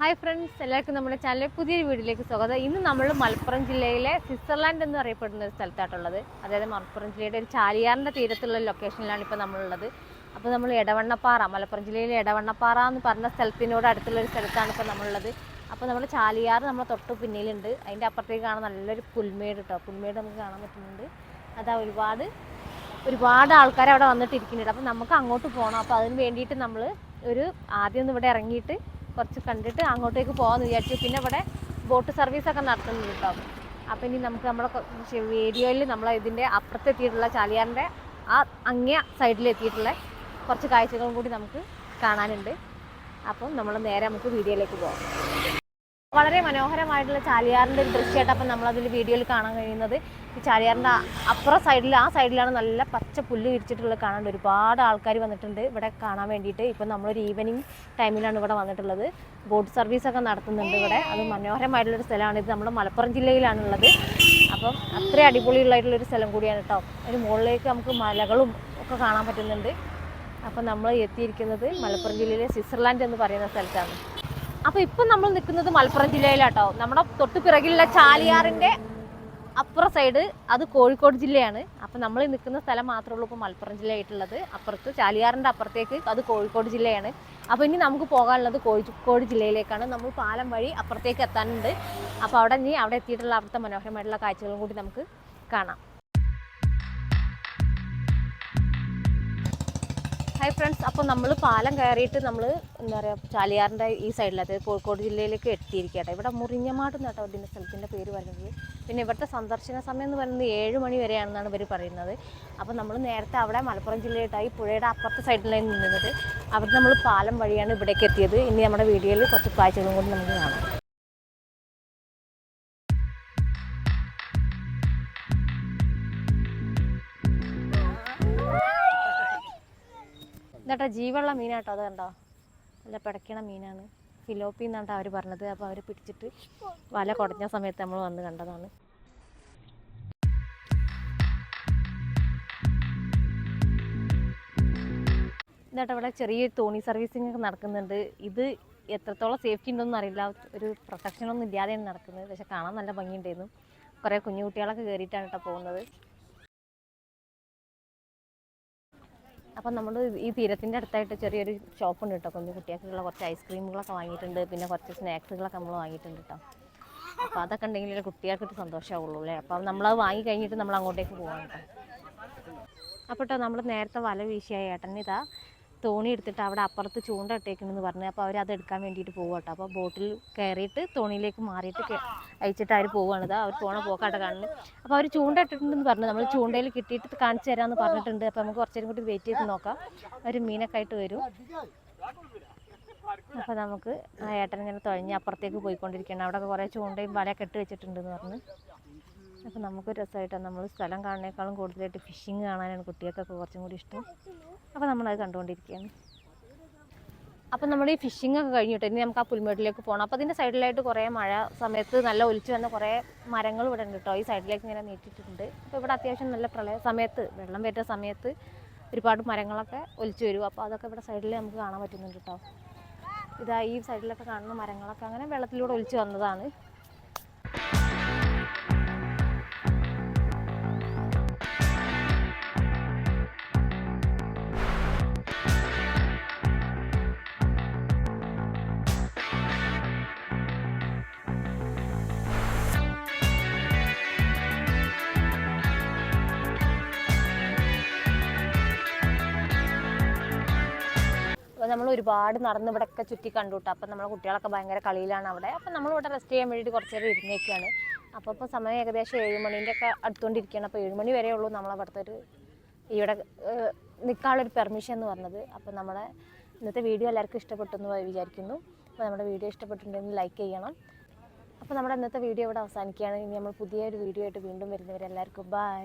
Hi friends എല്ലാവർക്കും നമ്മുടെ ചാനലിലെ പുതിയൊരു വീഡിയോയിലേക്ക് സ്വാഗതം. ഇന്ന് നമ്മൾ മലപ്പുറം ജില്ലയിലെ സ്വിറ്റ്സർലാൻഡ് എന്ന് അറിയപ്പെടുന്ന ഒരു സ്ഥലത്തായിട്ടുള്ളത്. അതായത് മലപ്പുറം ജില്ലയുടെ ഒരു ചാലിയാറിന്റെ തീരത്തുള്ള ലൊക്കേഷനിലാണ് ഇപ്പോൾ നമ്മളുള്ളത്. അപ്പോൾ നമ്മൾ ഇടവണ്ണപ്പാറ മലപ്പുറം ജില്ലയിലെ ഇടവണ്ണപ്പാറ എന്ന് പറഞ്ഞ സ്ഥലത്തിനോട് അടുത്തുള്ള ഒരു സ്ഥലത്താണ് ഇപ്പോൾ നമ്മളുള്ളത്. അപ്പോൾ നമ്മൾ ചാലിയാർ നമ്മളെ തൊട്ട് പിന്നിലുണ്ട്. അതിന്റെ അപ്പുറത്തേക്ക് കാണാൻ നല്ലൊരു പുൽമേട് കേട്ടോ പുൽമേട് നമുക്ക് കാണാൻ പറ്റുന്നുണ്ട്. അതാ ഒരുപാട് ഒരുപാട് ആൾക്കാർ അവിടെ വന്നിട്ടിരിക്കുന്നുണ്ട്. അപ്പോൾ നമുക്ക് അങ്ങോട്ട് പോകണം അപ്പോൾ അതിന് വേണ്ടിയിട്ട് നമ്മൾ ഒരു ആദ്യം ഒന്ന് ഇവിടെ ഇറങ്ങിയിട്ട് കുറച്ച് കണ്ടിട്ട് അങ്ങോട്ടേക്ക് പോകാമെന്ന് വിചാരിച്ചു. പിന്നെ ഇവിടെ ബോട്ട് സർവീസൊക്കെ നടത്തുന്നുണ്ട് കേട്ടോ. അപ്പം ഇനി നമുക്ക് നമ്മളെ വീഡിയോയിൽ നമ്മൾ ഇതിന്റെ അപ്പുറത്തെത്തിയിട്ടുള്ള ചാലിയാറിന്റെ ആ അങ്ങേ സൈഡിലെത്തിയിട്ടുള്ള കുറച്ച് കാഴ്ചകളും കൂടി നമുക്ക് കാണാനുണ്ട്. അപ്പം നമ്മൾ നേരെ നമുക്ക് വീഡിയോയിലേക്ക് പോകാം വളരെ മനോഹരമായിട്ടുള്ള ചാലിയാറിന്റെ ഒരു ദൃശ്യമായിട്ട് അപ്പം നമ്മളതിൽ വീഡിയോയിൽ കാണാൻ കഴിയുന്നത്. ഈ ചാലിയാറിന്റെ അപ്പുറ സൈഡിൽ ആ സൈഡിലാണ് നല്ല പച്ച പുല്ല് വിരിച്ചിട്ടുള്ളത് കാണാൻ ഒരുപാട് ആൾക്കാർ വന്നിട്ടുണ്ട് ഇവിടെ കാണാൻ വേണ്ടിയിട്ട്. ഇപ്പം നമ്മളൊരു ഈവനിങ് ടൈമിലാണ് ഇവിടെ വന്നിട്ടുള്ളത്. ബോട്ട് സർവീസ് ഒക്കെ നടത്തുന്നുണ്ട് ഇവിടെ. അത് മനോഹരമായിട്ടുള്ളൊരു സ്ഥലമാണ്. ഇത് നമ്മുടെ മലപ്പുറം ജില്ലയിലാണുള്ളത്. അപ്പം അത്രയും അടിപൊളിയുള്ളായിട്ടുള്ളൊരു സ്ഥലം കൂടിയാണ് കേട്ടോ. അതിന് മുകളിലേക്ക് നമുക്ക് മലകളും ഒക്കെ കാണാൻ പറ്റുന്നുണ്ട്. അപ്പം നമ്മൾ എത്തിയിരിക്കുന്നത് മലപ്പുറം ജില്ലയിലെ സ്വിറ്റ്സർലാൻഡ് എന്ന് പറയുന്ന സ്ഥലത്താണ്. അപ്പോൾ ഇപ്പൊ നമ്മൾ നിൽക്കുന്നത് മലപ്പുറം ജില്ലയിലാട്ടോ. നമ്മുടെ തൊട്ട് പിറകിലുള്ള ചാലിയാറിന്റെ അപ്പുറ സൈഡ് അത് കോഴിക്കോട് ജില്ലയാണ്. അപ്പം നമ്മൾ നിൽക്കുന്ന സ്ഥലം മാത്രമേ ഉള്ളൂ ഇപ്പോൾ മലപ്പുറം ജില്ലയായിട്ടുള്ളത്. അപ്പുറത്ത് ചാലിയാറിന്റെ അപ്പുറത്തേക്ക് അത് കോഴിക്കോട് ജില്ലയാണ്. അപ്പോൾ ഇനി നമുക്ക് പോകാനുള്ളത് കോഴിക്കോട് ജില്ലയിലേക്കാണ്. നമ്മൾ പാലം വഴി അപ്പുറത്തേക്ക് എത്താനുണ്ട്. അപ്പോൾ അവിടെ ഇനി അവിടെ എത്തിയിട്ടുള്ള അവിടുത്തെ മനോഹരമായിട്ടുള്ള കാഴ്ചകളും കൂടി നമുക്ക് കാണാം. ഹായ് ഫ്രണ്ട്സ് അപ്പോൾ നമ്മൾ പാലം കയറിയിട്ട് നമ്മൾ എന്താ പറയുക ചാലിയാറിന്റെ ഈ സൈഡിൽ അതായത് കോഴിക്കോട് ജില്ലയിലേക്ക് എത്തിയിരിക്കട്ടെ ഇവിടെ മുറിഞ്ഞമാട് എന്നാട്ടോ ഇതിന്റെ സ്ഥലത്തിന്റെ പേര് പറയുന്നത്. പിന്നെ ഇവിടുത്തെ സന്ദർശന സമയം എന്ന് പറയുന്നത് ഏഴ് മണി വരെയാണെന്നാണ് ഇവർ പറയുന്നത്. അപ്പോൾ നമ്മൾ നേരത്തെ അവിടെ മലപ്പുറം ജില്ലയിലായി പുഴയുടെ അപ്പുറത്തെ സൈഡിലായി നിന്നത്. അവിടെ നമ്മൾ പാലം വഴിയാണ് ഇവിടേക്ക് എത്തിയത്. ഇനി നമ്മുടെ വീഡിയോയിൽ കുറച്ച് കാഴ്ചകളും കൂടി നമുക്ക് കാണാം. ഇതാട്ടോ ജീവുള്ള മീനാട്ടോ അത് കണ്ടോ നല്ല പിടയ്ക്കണ മീനാണ്. ഫിലോപ്പി എന്നാണ് അവർ പറഞ്ഞത്. അപ്പോൾ അവർ പിടിച്ചിട്ട് വല കുടഞ്ഞ സമയത്ത് നമ്മൾ വന്ന് കണ്ടതാണ്. ഇതാട്ടോ ഇവിടെ ചെറിയ തോണി സർവീസിങ് ഒക്കെ നടക്കുന്നുണ്ട്. ഇത് എത്രത്തോളം സേഫ്റ്റി ഉണ്ടോന്നും അറിയില്ല. ഒരു പ്രൊട്ടക്ഷനൊന്നും ഇല്ലാതെയാണ് നടക്കുന്നത്. പക്ഷെ കാണാൻ നല്ല ഭംഗിയുണ്ടായിരുന്നു. കുറേ കുഞ്ഞു കുട്ടികളൊക്കെ കയറിയിട്ടാണ് കേട്ടോ പോകുന്നത്. അപ്പം നമ്മൾ ഈ തീരത്തിന്റെ അടുത്തായിട്ട് ചെറിയൊരു ഷോപ്പ് ഉണ്ട് കേട്ടോ. കുഞ്ഞു കുട്ടികൾക്കുള്ള കുറച്ച് ഐസ്ക്രീമുകളൊക്കെ വാങ്ങിയിട്ടുണ്ട്. പിന്നെ കുറച്ച് സ്നാക്സുകളൊക്കെ നമ്മൾ വാങ്ങിയിട്ടുണ്ട് കേട്ടോ. അപ്പോൾ അതൊക്കെ ഉണ്ടെങ്കിൽ കുട്ടികൾക്കൊരു സന്തോഷമാവുള്ളൂ അല്ലേ? അപ്പം നമ്മളത് വാങ്ങി കഴിഞ്ഞിട്ട് നമ്മൾ അങ്ങോട്ടേക്ക് പോകാം കേട്ടോ. അപ്പോൾ നമ്മൾ നേരത്തെ വല വീശിയ ഏട്ടൻ ഇതാ തോണി എടുത്തിട്ട് അവിടെ അപ്പുറത്ത് ചൂണ്ട ഇട്ടേക്കണമെന്ന് പറഞ്ഞു അപ്പോൾ അത് എടുക്കാൻ വേണ്ടിയിട്ട് കേട്ടോ അപ്പോൾ ബോട്ടിൽ കയറിയിട്ട് തോണിയിലേക്ക് മാറിയിട്ട് അയച്ചിട്ട് അവർ പോവുകയാണ് ഇതാ അവർ പോണ പോക്കാട്ടെ കാണുന്നത് അപ്പോൾ അവർ ചൂണ്ട ഇട്ടിട്ടുണ്ടെന്ന് പറഞ്ഞു. നമ്മൾ ചൂണ്ടയിൽ കിട്ടിയിട്ട് കാണിച്ചു തരാമെന്ന് പറഞ്ഞിട്ടുണ്ട്. അപ്പോൾ നമുക്ക് കുറച്ചേരം കൂടി വെയിറ്റ് ചെയ്ത് നോക്കാം. അവർ മീനൊക്കെ ആയിട്ട് വരും. അപ്പോൾ നമുക്ക് ആ ഏട്ടൻ ഇങ്ങനെ തുഴഞ്ഞ് അപ്പുറത്തേക്ക് പോയിക്കൊണ്ടിരിക്കുകയാണ്. അവിടെ കുറേ ചൂണ്ടയും വലയൊക്കെ ഇട്ട് വെച്ചിട്ടുണ്ടെന്ന് പറഞ്ഞ്. അപ്പോൾ നമുക്ക് രസമായിട്ടാണ് നമ്മൾ സ്ഥലം കാണുന്നേക്കാളും കൂടുതലായിട്ട് ഫിഷിങ് കാണാനാണ് കുട്ടികൾക്കൊക്കെ കുറച്ചും കൂടി ഇഷ്ടം. അപ്പോൾ നമ്മളത് കണ്ടുകൊണ്ടിരിക്കുകയാണ്. അപ്പം നമ്മൾ ഈ ഫിഷിംഗ് ഒക്കെ കഴിഞ്ഞിട്ട് ഇനി നമുക്ക് ആ പുൽമേട്ടിലേക്ക് പോകണം അപ്പോൾ അതിന്റെ സൈഡിലായിട്ട് കുറേ മഴ സമയത്ത് നല്ല ഒലിച്ചു വന്ന കുറേ മരങ്ങൾ ഇവിടെ ഉണ്ട് കേട്ടോ. ഈ സൈഡിലേക്ക് ഇങ്ങനെ നീട്ടിയിട്ടുണ്ട്. അപ്പോൾ ഇവിടെ അത്യാവശ്യം നല്ല പ്രളയ സമയത്ത് വെള്ളം വരുന്ന സമയത്ത് ഒരുപാട് മരങ്ങളൊക്കെ ഒലിച്ചു വരും. അപ്പോൾ അതൊക്കെ ഇവിടെ സൈഡിൽ നമുക്ക് കാണാൻ പറ്റുന്നുണ്ട് കേട്ടോ. ഇതാ ഈ സൈഡിലൊക്കെ കാണുന്ന മരങ്ങളൊക്കെ. അങ്ങനെ വെള്ളത്തിലൂടെ ഒലിച്ചു വന്നതാണ്. നമ്മൾ ഒരുപാട് നടന്ന് ഇവിടെയൊക്കെ ചുറ്റി കണ്ടു കേട്ടോ അപ്പം നമ്മളെ കുട്ടികളൊക്കെ ഭയങ്കര കളിയിലാണ് അവിടെ. അപ്പം നമ്മൾ ഇവിടെ റെസ്റ്റ് ചെയ്യാൻ വേണ്ടിയിട്ട് കുറച്ച് നേരം ഇരുന്നേക്കാണ്. അപ്പോൾ ഇപ്പോൾ സമയം ഏകദേശം ഏഴ് മണീന്റെ ഒക്കെ അടുത്തുകൊണ്ടിരിക്കുകയാണ് അപ്പോൾ ഏഴ് മണി വരെ ഉള്ളൂ നമ്മളവിടുത്തെ ഒരു ഇവിടെ നിൽക്കാനുള്ളൊരു പെർമിഷൻ എന്ന് പറഞ്ഞത്. അപ്പോൾ നമ്മുടെ ഇന്നത്തെ വീഡിയോ എല്ലാവർക്കും ഇഷ്ടപ്പെട്ടു എന്ന് വിചാരിക്കുന്നു. അപ്പോൾ നമ്മുടെ വീഡിയോ ഇഷ്ടപ്പെട്ടിട്ടുണ്ടെങ്കിൽ ലൈക്ക് ചെയ്യണം. അപ്പോൾ നമ്മുടെ ഇന്നത്തെ വീഡിയോ ഇവിടെ അവസാനിക്കുകയാണ്. ഇനി നമ്മൾ പുതിയൊരു വീഡിയോ ആയിട്ട് വീണ്ടും വരുന്നവരെല്ലാവർക്കും ബൈ